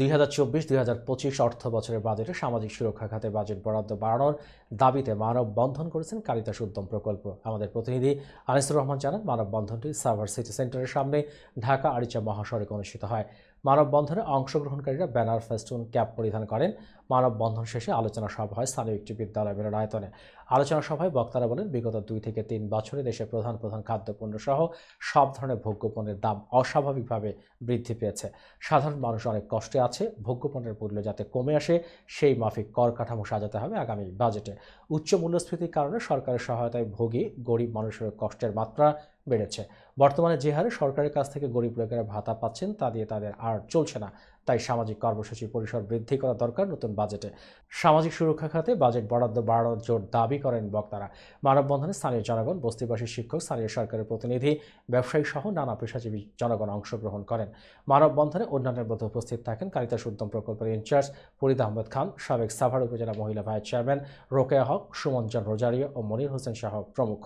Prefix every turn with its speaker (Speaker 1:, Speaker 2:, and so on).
Speaker 1: দুই হাজার চব্বিশ, দুই হাজার পঁচিশ অর্থ বছরের বাজেটে সামাজিক সুরক্ষা খাতে বাজেট বরাদ্দ বাড়ানোর দাবিতে মানব বন্ধন করেছেন কারিতাস উদ্যম প্রকল্প। আমাদের প্রতিনিধি আনিসুর রহমান জানান মানববন্ধনটি সাভার সিটি সেন্টারের সামনে ঢাকা আরিচা মহাসড়কে অনুষ্ঠিত হয়। মানববন্ধনে অংশগ্রহণকারীরা ব্যানার, ফেস্টুন, ক্যাপ পরিধান করেন। মানববন্ধন শেষে আলোচনা সভা হয় স্থানীয় একটি বিদ্যালয় মিলনায়তনে আলোচনা সভায় বক্তারা বলেন, বিগত দুই থেকে তিন বছরে দেশে প্রধান প্রধান খাদ্যপণ্য সহ সব ধরনের ভোগ্যপণ্যের দাম অস্বাভাবিকভাবে বৃদ্ধি পেয়েছে। সাধারণ মানুষ অনেক কষ্টে আছে ভোগ্যপণ্যের মূল্য যাতে কমে আসে, সেই মাফিক কর কাঠামো সাজাতে হবে আগামী বাজেটে। উচ্চ মূল্যস্ফীতির কারণে সরকারের সহায়তায় ভোগী, গরিব মানুষের কষ্টের মাত্রা বেড়েছে। বর্তমানে যে হারে সরকারের কাছ থেকে গরিব লোকেরা ভাতা পাচ্ছেন, তা দিয়ে তাদের আর চলছে না। তাই সামাজিক কর্মসূচি পরিসর বৃদ্ধি করা দরকার নতুন বাজেটে। সামাজিক সুরক্ষা খাতে বাজেট বরাদ্দ বাড়ানোর জোর দাবি করেন বক্তারা। মানববন্ধনে স্থানীয় জনগণ, বস্তিবাসী শিক্ষক, স্থানীয় সরকারের প্রতিনিধি ব্যবসায়ী সহ নানা পেশাজীবী জনগণ অংশগ্রহণ করেন। মানববন্ধনে অন্যান্যের মধ্যে উপস্থিত থাকেন কারিতাস উদ্যম প্রকল্পের ইনচার্জ ফরিদ আহমেদ খান, সাবেক সাভার উপজেলা মহিলা vice chairman Rokeya Haque Suman John Rozario ও মনির হোসেন সহ প্রমুখ।